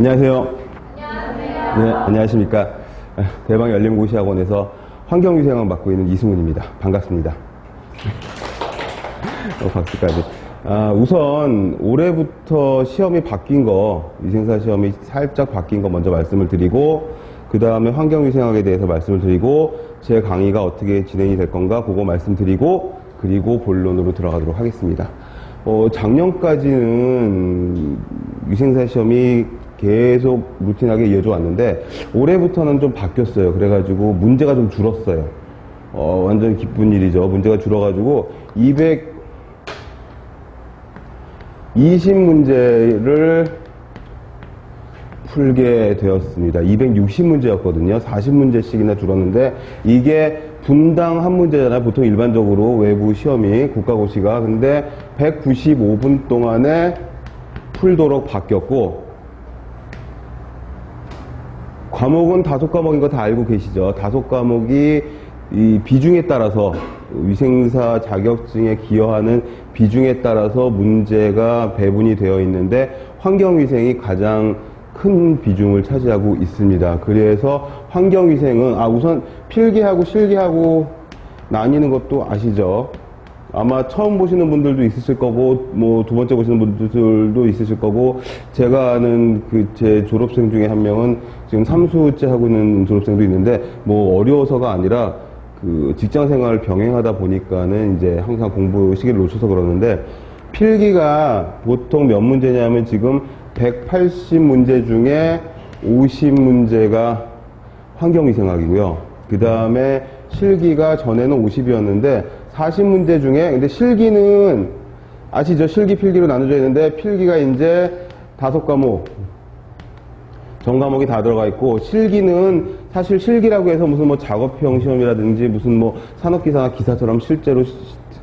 안녕하세요. 안녕하세요. 네, 안녕하십니까. 대방 열린고시학원에서 환경위생을 맡고 있는 이승훈입니다. 반갑습니다. 어, 박수까지. 아, 우선 올해부터 시험이 바뀐 거, 위생사 시험이 살짝 바뀐 거 먼저 말씀을 드리고, 그 다음에 환경위생학에 대해서 말씀을 드리고, 제 강의가 어떻게 진행이 될 건가, 그거 말씀드리고, 그리고 본론으로 들어가도록 하겠습니다. 어, 작년까지는 위생사 시험이 계속 루틴하게 이어져 왔는데, 올해부터는 좀 바뀌었어요. 그래가지고 문제가 좀 줄었어요. 어, 완전 기쁜 일이죠. 문제가 줄어가지고, 200, 20문제를 풀게 되었습니다. 260문제였거든요. 40문제씩이나 줄었는데 이게 분당 한 문제잖아요. 보통 일반적으로 외부 시험이 국가고시가 근데 195분 동안에 풀도록 바뀌었고 과목은 다섯 과목인 거 다 알고 계시죠. 다섯 과목이 이 비중에 따라서 위생사 자격증에 기여하는 비중에 따라서 문제가 배분이 되어 있는데 환경위생이 가장 큰 비중을 차지하고 있습니다. 그래서 환경위생은 아 우선 필기하고 실기하고 나뉘는 것도 아시죠? 아마 처음 보시는 분들도 있으실 거고 뭐 두 번째 보시는 분들도 있으실 거고 제가 아는 그 제 졸업생 중에 한 명은 지금 삼수째 하고 있는 졸업생도 있는데 뭐 어려워서가 아니라 그 직장 생활을 병행하다 보니까는 이제 항상 공부 시기를 놓쳐서 그러는데 필기가 보통 몇 문제냐면 지금 180문제 중에 50문제가 환경위생학이고요. 그 다음에 실기가 전에는 50이었는데 40문제 중에 근데 실기는 아시죠? 실기 필기로 나눠져 있는데 필기가 이제 다섯 과목 전 과목이 다 들어가 있고 실기는 사실 실기라고 해서 무슨 뭐 작업형 시험이라든지 무슨 뭐 산업기사나 기사처럼 실제로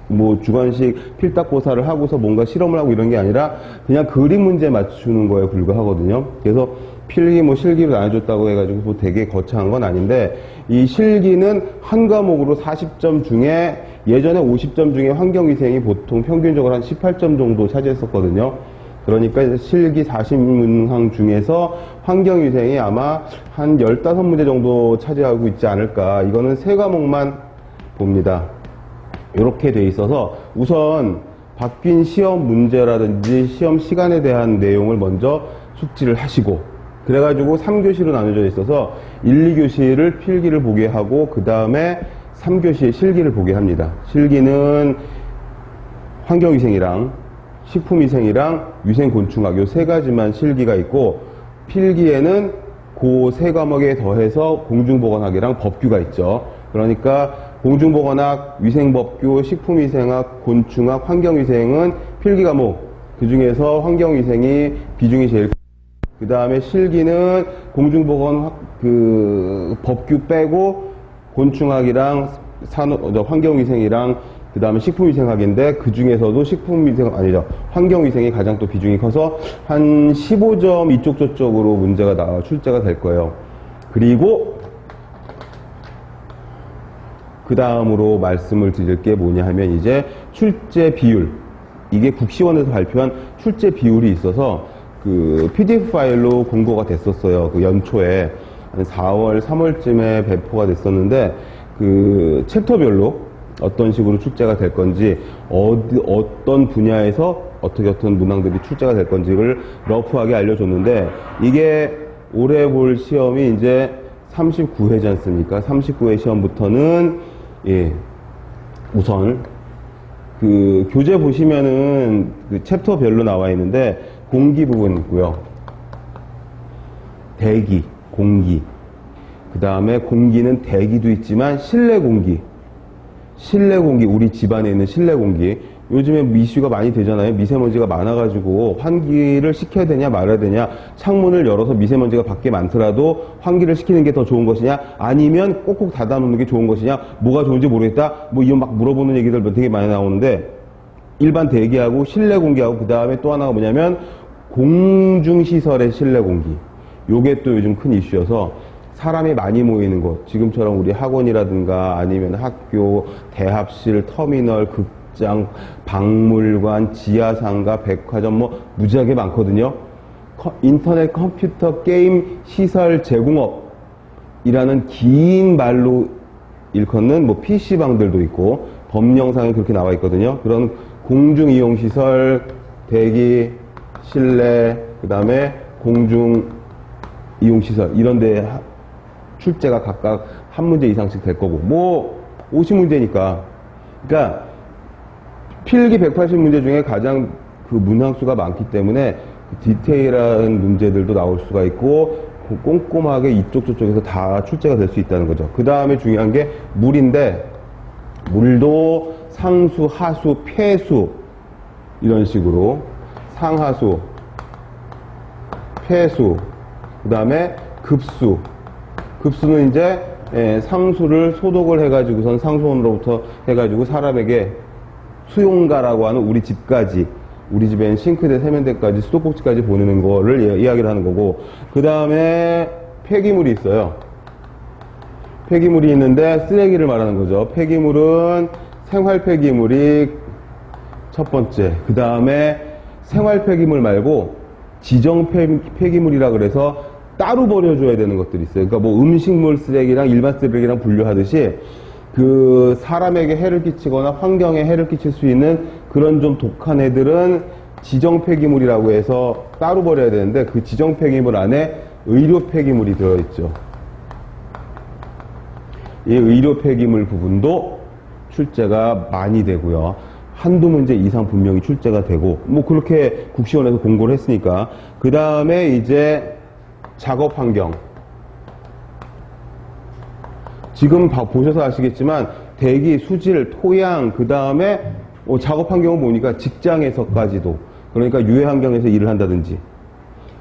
뭐 주관식 필딱고사를 하고서 뭔가 실험을 하고 이런 게 아니라 그냥 그림 문제 맞추는 거에 불과하거든요. 그래서 필기 뭐 실기로 나눠줬다고 해가지고 뭐 되게 거창한 건 아닌데 이 실기는 한 과목으로 40점 중에 예전에 50점 중에 환경위생이 보통 평균적으로 한 18점 정도 차지했었거든요. 그러니까 실기 40문항 중에서 환경위생이 아마 한 15문제 정도 차지하고 있지 않을까. 이거는 세 과목만 봅니다. 이렇게 돼 있어서 우선 바뀐 시험 문제라든지 시험 시간에 대한 내용을 먼저 숙지를 하시고 그래가지고 3교시로 나눠져 있어서 1, 2교시를 필기를 보게 하고 그 다음에 3교시에 실기를 보게 합니다. 실기는 환경위생이랑 식품위생이랑 위생곤충학 요 세 가지만 실기가 있고 필기에는 그 세 과목에 더해서 공중보건학이랑 법규가 있죠. 그러니까 공중보건학, 위생법규, 식품위생학, 곤충학, 환경위생은 필기 과목 그 중에서 환경위생이 비중이 제일 그 다음에 실기는 공중보건 그 법규 빼고 곤충학이랑 산업, 환경위생이랑 그 다음에 식품위생학인데 그 중에서도 식품위생 아니죠 환경위생이 가장 또 비중이 커서 한 15점 이쪽 저쪽으로 문제가 나와 출제가 될 거예요. 그리고 그 다음으로 말씀을 드릴 게 뭐냐 하면 이제 출제 비율 이게 국시원에서 발표한 출제 비율이 있어서 그 PDF 파일로 공고가 됐었어요. 그 연초에 한 4월, 3월쯤에 배포가 됐었는데 그 챕터별로 어떤 식으로 출제가 될 건지 어디, 어떤 분야에서 어떻게 어떤 문항들이 출제가 될 건지를 러프하게 알려줬는데 이게 올해 볼 시험이 이제 39회지 않습니까? 39회 시험부터는 예, 우선 그 교재 보시면은 그 챕터별로 나와 있는데 공기 부분 있고요. 대기, 공기. 그 다음에 공기는 대기도 있지만 실내 공기. 실내 공기, 우리 집안에 있는 실내 공기. 요즘에 이슈가 많이 되잖아요. 미세먼지가 많아가지고 환기를 시켜야 되냐 말아야 되냐. 창문을 열어서 미세먼지가 밖에 많더라도 환기를 시키는 게 더 좋은 것이냐 아니면 꼭꼭 닫아놓는 게 좋은 것이냐 뭐가 좋은지 모르겠다. 뭐 이런 막 물어보는 얘기들 되게 많이 나오는데 일반 대기하고 실내 공기하고 그 다음에 또 하나가 뭐냐면 공중시설의 실내 공기. 요게 또 요즘 큰 이슈여서 사람이 많이 모이는 곳, 지금처럼 우리 학원이라든가 아니면 학교, 대합실, 터미널, 극장, 박물관, 지하상가, 백화점 뭐 무지하게 많거든요. 커- 인터넷 컴퓨터 게임 시설 제공업이라는 긴 말로 일컫는 뭐 PC방들도 있고 법령상에 그렇게 나와 있거든요. 그런 공중 이용 시설, 대기, 실내, 그 다음에 공중 이용 시설 이런 데 하- 출제가 각각 한 문제 이상씩 될 거고 뭐 50문제니까. 그러니까 필기 180문제 중에 가장 그 문항수가 많기 때문에 그 디테일한 문제들도 나올 수가 있고 그 꼼꼼하게 이쪽 저쪽에서 다 출제가 될 수 있다는 거죠. 그 다음에 중요한 게 물인데 물도 상수, 하수, 폐수 이런 식으로. 상하수, 폐수, 그 다음에 급수. 급수는 이제 예, 상수를 소독을 해가지고선 상수원으로부터 해가지고 사람에게 수용가라고 하는 우리 집까지 우리 집엔 싱크대, 세면대까지 수도꼭지까지 보내는 거를 예- 이야기를 하는 거고 그 다음에 폐기물이 있어요. 폐기물이 있는데 쓰레기를 말하는 거죠. 폐기물은 생활 폐기물이 첫 번째. 그 다음에 생활 폐기물 말고 지정 폐, 폐기물이라 그래서 따로 버려줘야 되는 것들이 있어요. 그러니까 뭐 음식물 쓰레기랑 일반 쓰레기랑 분류하듯이 그 사람에게 해를 끼치거나 환경에 해를 끼칠 수 있는 그런 좀 독한 애들은 지정 폐기물이라고 해서 따로 버려야 되는데 그 지정 폐기물 안에 의료 폐기물이 들어있죠. 이 의료 폐기물 부분도 출제가 많이 되고요. 한두 문제 이상 분명히 출제가 되고, 뭐 그렇게 국시원에서 공고를 했으니까. 그 다음에 이제 작업 환경. 지금 봐- 보셔서 아시겠지만, 대기, 수질, 토양, 그 다음에 작업 환경을 보니까 직장에서까지도. 그러니까 유해 환경에서 일을 한다든지,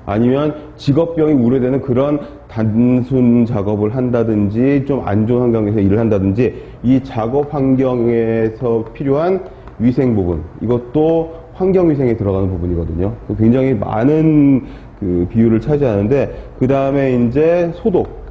아니면 직업병이 우려되는 그런 단순 작업을 한다든지 좀 안 좋은 환경에서 일을 한다든지 이 작업 환경에서 필요한 위생 부분 이것도 환경 위생에 들어가는 부분이거든요. 굉장히 많은 그 비율을 차지하는데 그 다음에 이제 소독